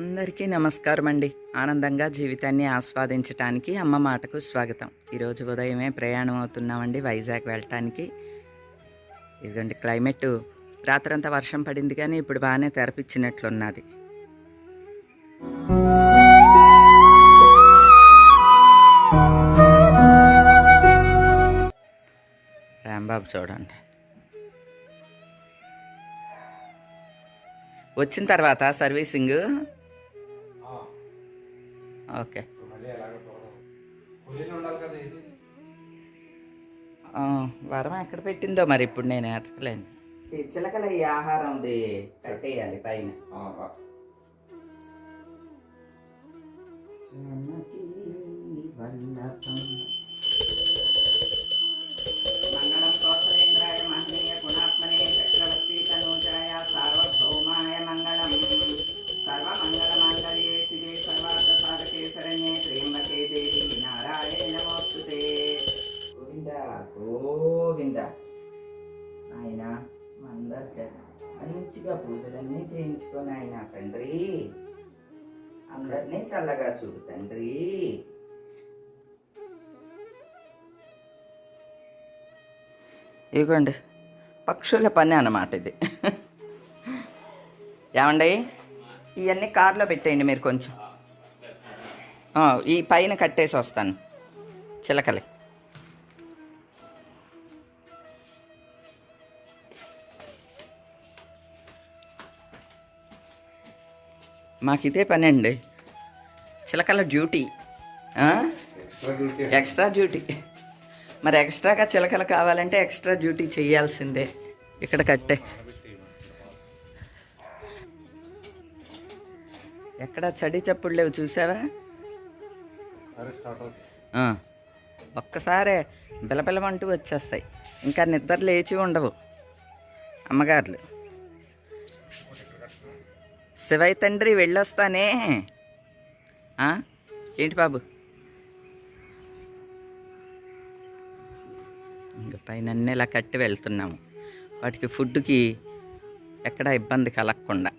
అందరికీ నమస్కారం అండి ఆనందంగా జీవితాన్ని ఆస్వాదించటానికి అమ్మ మాటకు స్వాగతం. ఈరోజు ఉదయమే ప్రయాణం అవుతున్నామండి వైజాగ్ వెళ్ళటానికి. ఇదిగోండి క్లైమేట్ రాత్రంతా వర్షం పడింది కానీ ఇప్పుడు బాగానే తెరపిచ్చినట్లున్నది. రాంబాబు చూడండి. వచ్చిన తర్వాత సర్వీసింగ్ ఓకే. ఆ, వరం ఎక్కడ పెట్టిందో మరి ఇప్పుడు నేను ఎతకలేను. ఈ చిలకల ఈ ఆహారం కట్టేయాలి పైన. జనకి ఇదిగోండి. పక్షుల పని అన్నమాట ఇది. ఏమండి? ఇవన్నీ కార్లో పెట్టేయండి మీరు కొంచెం. ఈ పైన కట్టేసి వస్తాను. చిలకలి. మాకు ఇదే పని అండి చిలకల డ్యూటీ? ఎక్స్ట్రా డ్యూటీ మరి ఎక్స్ట్రాగా చిలకలు కావాలంటే ఎక్స్ట్రా డ్యూటీ చేయాల్సిందే. ఇక్కడ కట్టే. ఎక్కడ చడి చప్పుడు లేవు చూసావా. ఒక్కసారే బిలబిలమంటూ వచ్చేస్తాయి. ఇంకా నిద్ర లేచి ఉండవు. అమ్మగారులు. శివయ్య తండ్రి వెళ్ళొస్తానే? ఏంటి బాబు? ఇంకా పైన అన్నీ ఇలా కట్టి వెళ్తున్నాము. వాటికి ఫుడ్కి ఎక్కడ ఇబ్బంది కలగకుండా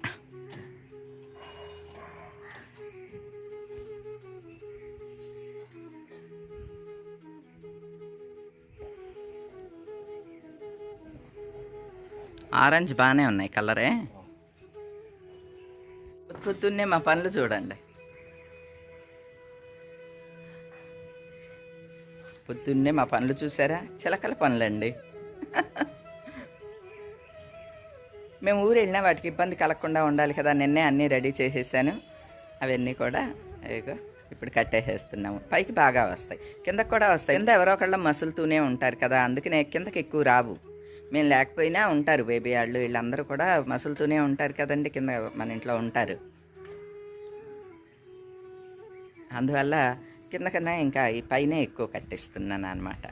ఆరెంజ్ బాగానే ఉన్నాయి కలరే. పొద్దున్నే మా పనులు చూడండి. పొద్దున్నే మా పనులు చూసారా? చిలకల పనులండి. మేము ఊరు వెళ్ళినా వాటికి ఇబ్బంది కలగకుండా ఉండాలి కదా నిన్నే అన్నీ రెడీ చేసేసాను. అవన్నీ కూడా ఇగో ఇప్పుడు కట్టేసేస్తున్నాము. పైకి బాగా వస్తాయి. కిందకు కూడా వస్తాయి. కింద ఎవరో ఒకళ్ళ మసులుతూనే ఉంటారు కదా అందుకనే కిందకి ఎక్కువ రావు. మేము లేకపోయినా ఉంటారు బేబీ వాళ్ళు వీళ్ళందరూ కూడా మసులుతూనే ఉంటారు కదండి కింద మన ఇంట్లో ఉంటారు. అందువల్ల కింద కన్నా ఇంకా ఈ పైనే ఎక్కువ కట్టిస్తున్నాను అనమాట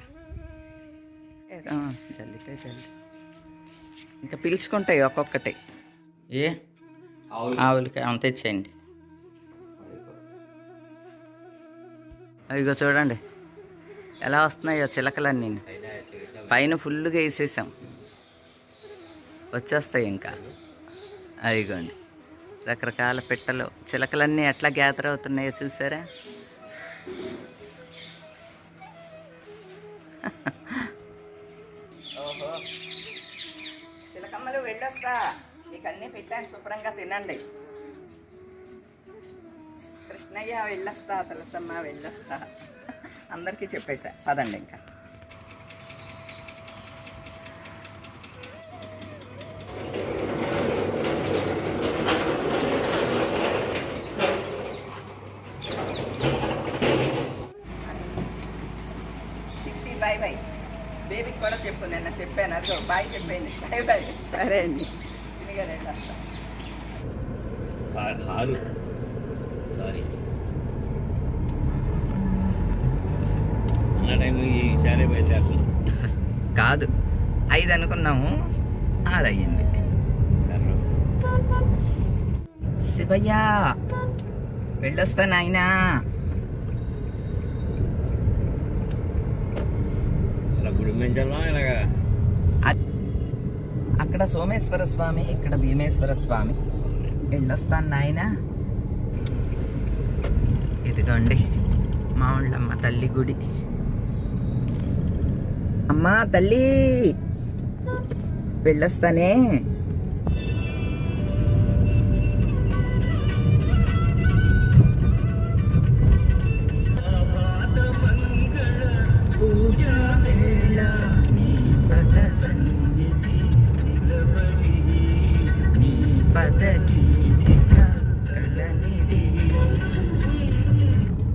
జల్లితే జల్లి. ఇంకా పిలుచుకుంటాయి ఒక్కొక్కటి. ఏ? ఆవులకి. అంత తెచ్చేయండి. ఇగో చూడండి. ఎలా వస్తున్నాయో చిలకలన్నీ. పైన ఫుల్గా వేసేసాం. వచ్చేస్తాయి ఇంకా. అదిగోండి. రకరకాల పిట్టలు. చిలకలన్నీ ఎట్లా గ్యాదర్ అవుతున్నాయో చూసారా? ఓహో. చిలకమ్మలు వెళ్ళొస్తా. మీకు అన్నీ పెట్టాను. శుభ్రంగా తినండి. కృష్ణయ్య వెళ్ళొస్తా తులసమ్మ వెళ్ళొస్తా. అందరికీ చెప్పేసా పదండి ఇంకా. బాయ్ బాయ్ బేబీకి కూడా చెప్పు నిన్న చెప్పాను. అదో బాయ్ చెప్పండి బాయ్ బాయ్ సరే అండి. హారు హారు సారీ అన్న టైం ఈసారి కాదు. ఐదు అనుకున్నాము ఆరు అయ్యింది. సరే. శివయ్య వెళ్ళొస్తా నాయనా ఇలా గుడి పెంచాలా ఇలాగా అ- అక్కడ సోమేశ్వర స్వామి ఇక్కడ భీమేశ్వర స్వామి. వెళ్ళొస్తాను నాయన. ఇదిగోండి మా ఉండమ్మ తల్లి గుడి. అమ్మా తల్లి! వెళ్ళొస్తానే.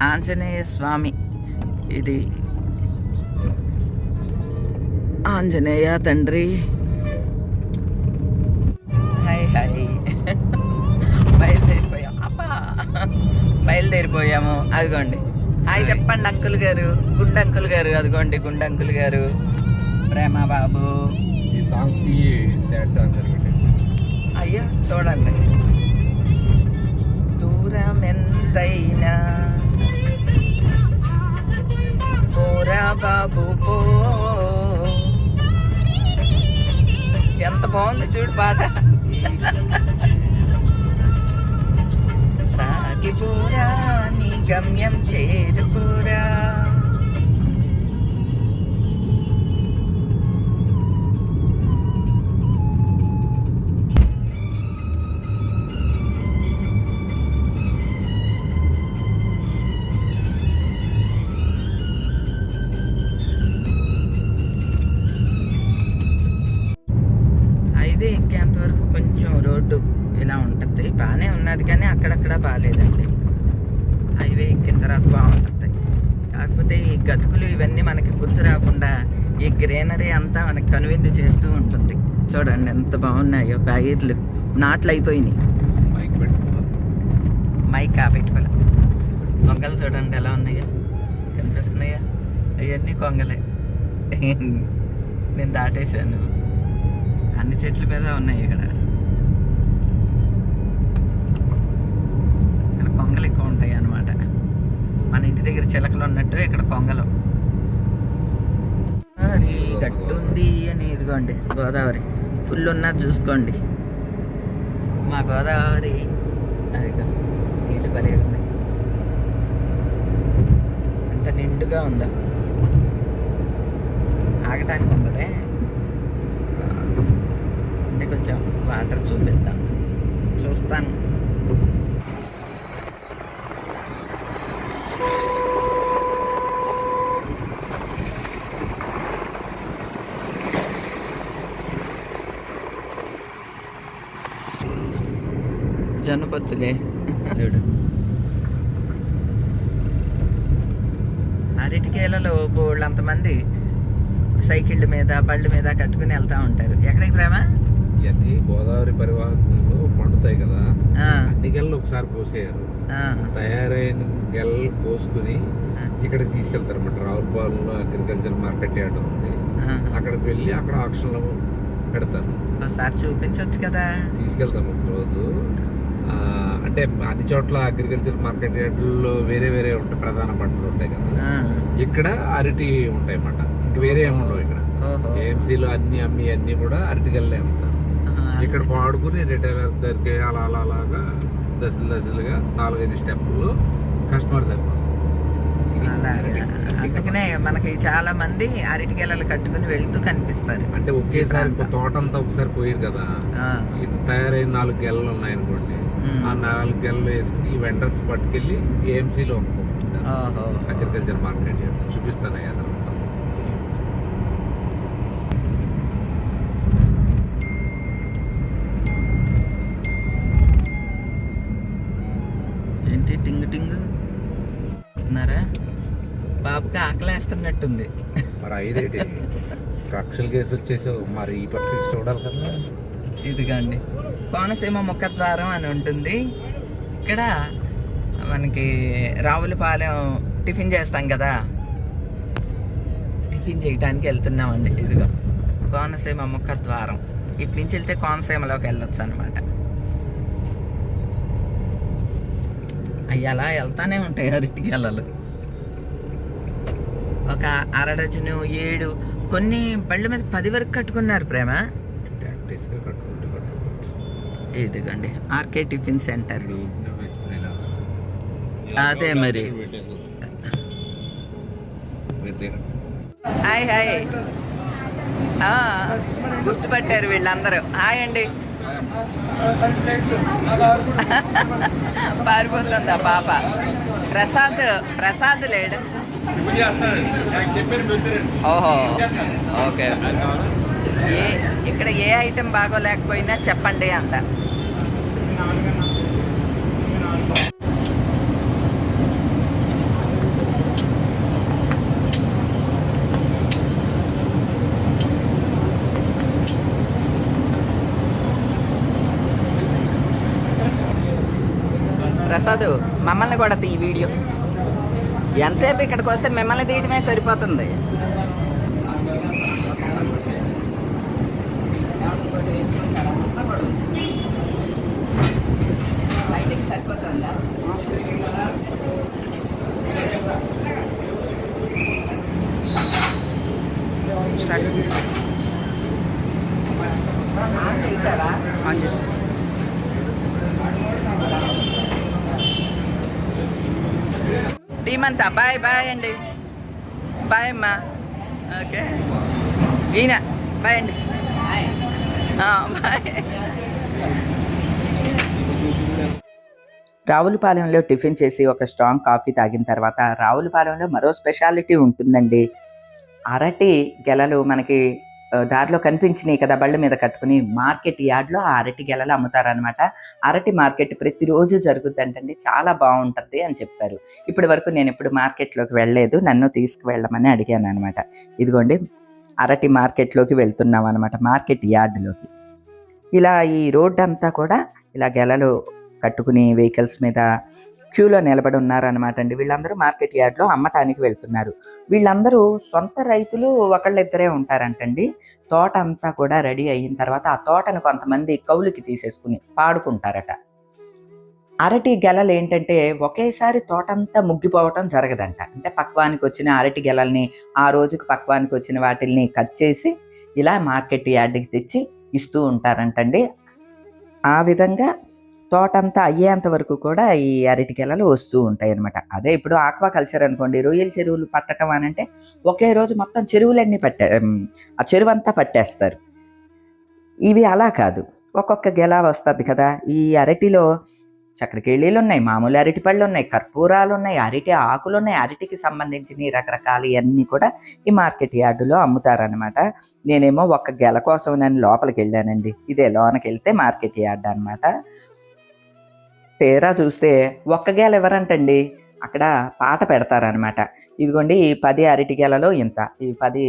ఆంజనేయ స్వామి ఇది ఆంజనేయ తండ్రి. హాయ్ హాయ్ బయలుదేరిపోయాం. అబ్బా! బయలుదేరిపోయాము. అదిగోండి. హాయ్ చెప్పండి అంకుల్ గారు. గుండె అంకుల్ గారు. అదిగోండి గుండె అంకుల్ గారు. ప్రేమ బాబు ఈ సాంగ్స్కి సాడ్ సాంగ్స్ అయ్యా చూడండి. దూరం ఎంతైనా పోరా బాబు పో. ఎంత బాగుంది చూడు పాట సాగిపోరా నీ గమ్యం చేరుకోరా. కాకపోతే ఈ గతుకులు ఇవన్నీ మనకి గుర్తు రాకుండా ఈ గ్రీనరీ అంతా మనకి కనువిందు చేస్తూ ఉంటుంది. చూడండి ఎంత బాగున్నాయో ప్యాకెట్లు. నాట్లు అయిపోయినాయి. మైక్ పెట్టుకో. మైక్ పెట్టుకోలే. కొంగలు చూడండి ఎలా ఉన్నాయో. కనిపిస్తున్నాయా? అవన్నీ కొంగలే. నేను దాటేశాను. అన్ని చెట్ల మీద ఉన్నాయి ఇక్కడ. ఇక్కడ కొంగలు ఎక్కువ ఉంటాయి అన్నమాట మన ఇంటి దగ్గర చిలకలు ఉన్నట్టు ఇక్కడ కొంగలు. గోదావరి గట్టుంది అని ఇదిగోండి గోదావరి. ఫుల్ ఉన్నది చూసుకోండి. మా గోదావరి. అదిగో నీళ్ళు భలే ఉంది. ఎంత నిండుగా ఉందా? ఆగటానికి ఉండదే అంటే కొంచెం వాటర్ చూపిద్దాం. చూస్తాను. జనపత్తులే చూడు అరటికేలలో బోళ్ళు అంతమంది సైకిళ్ళ మీద బళ్ళ మీద కట్టుకుని వెళ్తా ఉంటారు. ఎక్కడికి ప్రేమ? ఇవన్నీ గోదావరి పరివాహకంలో పండుతాయి కదా. అన్ని గెలలు ఒకసారి కోసేయారు. ఆ, తయారైన గెలలు కోసుకుని ఆ, ఇక్కడికి తీసుకెళ్తారు అన్నమాట. రావులపాలెంలో అగ్రికల్చర్ మార్కెట్ యార్డ్ ఉంది. అక్కడికి వెళ్ళి అక్కడ ఆక్షన్లో పెడతారు. ఒకసారి చూపించవచ్చు కదా. తీసుకెళ్తాం ఒక రోజు అంటే అన్ని చోట్ల అగ్రికల్చర్ మార్కెట్ యార్డుల్లో వేరే వేరే ఉంటాయి ప్రధాన పంటలు ఉంటాయి కదా. ఇక్కడ అరటి ఉంటాయి అన్నమాట ఇంక వేరే ఏమి ఉండవు ఇక్కడ. ఏఎంసీలో అన్ని అమ్మి అన్ని కూడా అరటిగల్లే అమ్ముతారు. ఇక్కడ పాడుకుని రిటైలర్స్ దగ్గరికి అలా అలా అలాగా దశలు దశలుగా నాలుగైదు స్టెప్పులు కస్టమర్ దగ్గర వస్తారు అందుకనే మనకి చాలా మంది అరటి గెలలు కట్టుకుని వెళ్తూ కనిపిస్తారు. అంటే ఒకేసారి. తోటంతా ఒకసారి పోయారు కదా. ఇది తయారైన నాలుగు గెలలు ఉన్నాయనుకోండి. ఆ నాలుగు గెలలు వేసుకుని ఈ వెండర్స్ పట్టుకెళ్ళి ఏఎంసీలో అమ్ముకుంటారు అగ్రికల్చర్ మార్కెట్. చూపిస్తాను AMC. ఏంటి టింగు టింగు? ఉన్నారా? బాబుకి ఆకలేస్తున్నట్టుంది. మరి ఐదేటి కక్షల కేసు వచ్చేసి మరి ఈ పక్షి చూడాలి కదా. ఇదిగోండి. కోనసీమ ముఖద్వారం అని ఉంటుంది. ఇక్కడ మనకి రావులపాలెం టిఫిన్ చేస్తాం కదా. టిఫిన్ చేయడానికి వెళ్తున్నామండి. ఇదిగో కోనసీమ ముఖద్వారం. ఇటు నుంచి వెళ్తే కోనసీమలోకి వెళ్ళొచ్చు అనమాట అవి అలా వెళ్తానే ఉంటాయి అరటిగెలలు ఒక అరడజను ఏడు కొన్ని బళ్ళ మీద పది వరకు కట్టుకున్నారు ప్రేమ. ఇదిగోండి ఆర్కే టిఫిన్ సెంటర్. అదే మరి. Hi hi. గుర్తుపట్టారు వీళ్ళందరూ. హాయ్ అండి. పారిపోతుందా పాప? ప్రసాద్ ప్రసాద్ లేడు. ఓహో ఓకే. ఏ ఇక్కడ ఏ ఐటెం బాగోలేకపోయినా చెప్పండి అంట. ప్రసాద్ మమ్మల్ని కూడా తీ వీడియో. ఎంతసేపు ఇక్కడికి వస్తే మిమ్మల్ని తీయడమే సరిపోతుంది. స్టార్ట్ ఆన్ చేసి. భీమంతా బాయ్ బాయ్ అండి. బాయ్ అమ్మా. ఓకే. ఈయన బాయ్ అండి. బాయ్. రావులపాలెంలో టిఫిన్ చేసి ఒక స్ట్రాంగ్ కాఫీ తాగిన తర్వాత రావులపాలెంలో మరో స్పెషాలిటీ ఉంటుందండి. అరటి గెలలు మనకి దారిలో కనిపించినాయి కదా బళ్ళ మీద కట్టుకుని మార్కెట్ యార్డ్లో ఆ అరటి గెలలు అమ్ముతారనమాట అరటి మార్కెట్ ప్రతిరోజు జరుగుతుందంటండి చాలా బాగుంటుంది అని చెప్తారు. ఇప్పటి వరకు నేను ఇప్పుడు మార్కెట్లోకి వెళ్ళలేదు నన్ను తీసుకువెళ్ళమని అడిగాను అనమాట ఇదిగోండి అరటి మార్కెట్లోకి వెళ్తున్నాం అనమాట మార్కెట్ యార్డ్లోకి. ఇలా ఈ రోడ్డు అంతా కూడా ఇలా గెలలు కట్టుకుని వెహికల్స్ మీద క్యూలో నిలబడి ఉన్నారనమాట అండి. వీళ్ళందరూ మార్కెట్ యార్డ్లో అమ్మటానికి వెళ్తున్నారు. వీళ్ళందరూ సొంత రైతులు ఒకళ్ళిద్దరే ఉంటారంటండి. తోట అంతా కూడా రెడీ అయిన తర్వాత ఆ తోటను కొంతమంది కౌలుకి తీసేసుకుని పాడుకుంటారట. అరటి గెలలు ఏంటంటే ఒకేసారి తోటంతా ముగ్గిపోవటం జరగదంట. అంటే పక్వానికి వచ్చిన అరటి గెలల్ని ఆ రోజుకి పక్వానికి వచ్చిన వాటిల్ని కట్ చేసి ఇలా మార్కెట్ యార్డ్కి తెచ్చి ఇస్తూ ఉంటారంటండి. ఆ విధంగా తోటంతా అయ్యేంత వరకు కూడా ఈ అరటి గెలలు వస్తూ ఉంటాయి అనమాట అదే ఇప్పుడు ఆక్వా కల్చర్ అనుకోండి రొయ్యల చెరువులు పట్టడం అని అంటే ఒకే రోజు మొత్తం చెరువులన్నీ పట్టే ఆ చెరువు అంతా పట్టేస్తారు. ఇవి అలా కాదు. ఒక్కొక్క గెల వస్తుంది కదా. ఈ అరటిలో చక్రకేళీలు ఉన్నాయి మామూలు అరటి పళ్ళు ఉన్నాయి కర్పూరాలు ఉన్నాయి అరటి ఆకులు ఉన్నాయి అరటికి సంబంధించిన రకరకాల ఇవన్నీ కూడా ఈ మార్కెట్ యార్డులో అమ్ముతారనమాట నేనేమో ఒక్క గెల కోసం నేను లోపలికి వెళ్ళానండి. ఇదే లోనకి వెళ్తే మార్కెట్ యార్డ్ అనమాట తీరా చూస్తే ఒక్క గెల ఎవరంటండి? అక్కడ పాట పెడతారనమాట ఇదిగోండి ఈ పది అరటి గెలలో ఇంత ఈ పది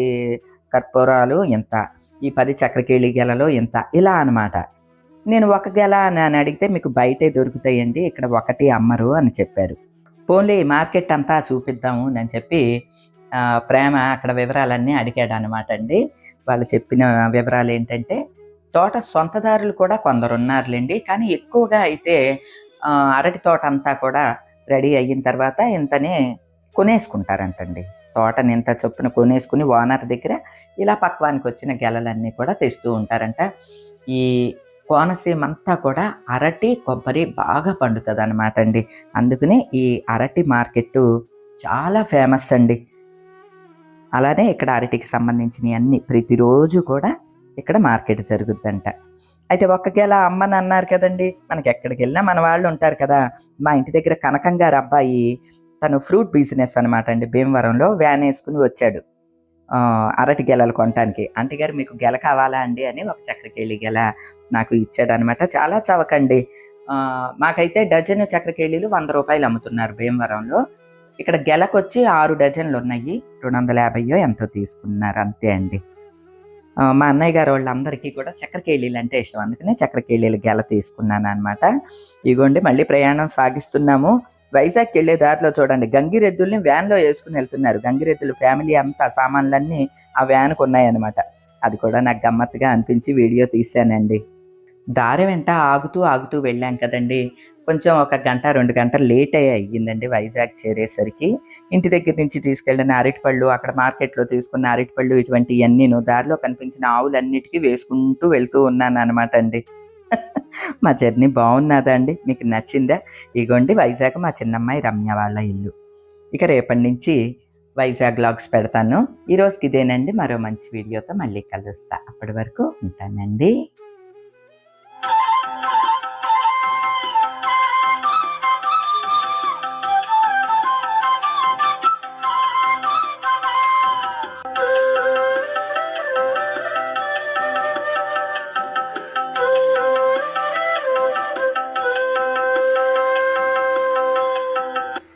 కర్పూరాలు ఇంత ఈ పది చక్రకేళి గెలలో ఇంత ఇలా అన్నమాట. నేను ఒక గెల అని అని అడిగితే మీకు బయటే దొరుకుతాయండి ఇక్కడ ఒకటి అమ్మరు అని చెప్పారు. పోన్లే మార్కెట్ అంతా చూపిద్దాము అని చెప్పి ప్రేమ అక్కడ వివరాలన్నీ అడిగాడు అనమాట అండి. వాళ్ళు చెప్పిన వివరాలు ఏంటంటే తోట సొంతదారులు కూడా కొందరు ఉన్నారులేండి కానీ ఎక్కువగా అయితే అరటి తోట అంతా కూడా రెడీ అయిన తర్వాత ఇంతనే కొనేసుకుంటారంటండి. తోటని ఇంత చొప్పున కొనేసుకుని ఓనర్ దగ్గర ఇలా పక్వానికి వచ్చిన గెలలన్నీ కూడా తెస్తూ ఉంటారంట. ఈ కోనసీమ అంతా కూడా అరటి కొబ్బరి బాగా పండుతుంది అనమాట అండి అందుకనే ఈ అరటి మార్కెట్ చాలా ఫేమస్ అండి. అలానే ఇక్కడ అరటికి సంబంధించినవి అన్ని ప్రతిరోజు కూడా ఇక్కడ మార్కెట్ జరుగుద్దంట. అయితే ఒక్క గెల అమ్మని అన్నారు కదండి. మనకి ఎక్కడికి వెళ్ళినా మన వాళ్ళు ఉంటారు కదా. మా ఇంటి దగ్గర కనకం గారు అబ్బాయి తను ఫ్రూట్ బిజినెస్ అనమాట అండి. భీమవరంలో వ్యాన్ వేసుకుని వచ్చాడు. అరటి గెలలు కొనటానికి. ఆంటీ గారు మీకు గెల కావాలా అండి? అని ఒక చక్రకేళి గెల నాకు ఇచ్చాడు అనమాట చాలా చవకండి. మాకైతే డజన్ చక్రకేళీలు వంద రూపాయలు అమ్ముతున్నారు భీమవరంలో. ఇక్కడ గెలకొచ్చి ఆరు డజన్లు ఉన్నాయి రెండు వందల యాభైయో ఎంతో తీసుకున్నారు. అంతే అండి. మా అన్నయ్య గారు వాళ్ళందరికీ కూడా చక్రకేళీలు అంటే ఇష్టం. అందుకనే చక్రకేళీలు గెల తీసుకున్నాను అనమాట ఇగోండి మళ్ళీ ప్రయాణం సాగిస్తున్నాము. వైజాగ్ వెళ్ళే దారిలో చూడండి గంగిరెద్దుల్ని వ్యాన్లో వేసుకుని వెళ్తున్నారు. గంగిరెద్దులు ఫ్యామిలీ అంతా సామాన్లన్నీ ఆ వ్యాన్కు ఉన్నాయన్నమాట. అది కూడా నాకు గమ్మత్తుగా అనిపించి వీడియో తీశానండి. దారి వెంట ఆగుతూ ఆగుతూ వెళ్ళాం కదండి. కొంచెం ఒక గంట రెండు గంటలు లేట్ అయ్యి అయ్యిందండి వైజాగ్ చేరేసరికి. ఇంటి దగ్గర నుంచి తీసుకెళ్ళిన అరటిపళ్ళు అక్కడ మార్కెట్లో తీసుకున్న అరటిపళ్ళు ఇటువంటివన్నీను దారిలో కనిపించిన ఆవులన్నిటికీ వేసుకుంటూ వెళ్తూ ఉన్నాను అనమాట అండి. మా జర్నీ బాగున్నదా అండి మీకు నచ్చిందా? ఇగోండి వైజాగ్ మా చిన్నమ్మాయి రమ్య వాళ్ళ ఇల్లు. ఇక రేపటి నుంచి వైజాగ్ లాగ్స్ పెడతాను. ఈరోజుకి ఇదేనండి మరో మంచి వీడియోతో మళ్ళీ కలుస్తా. అప్పటి వరకు ఉంటానండి.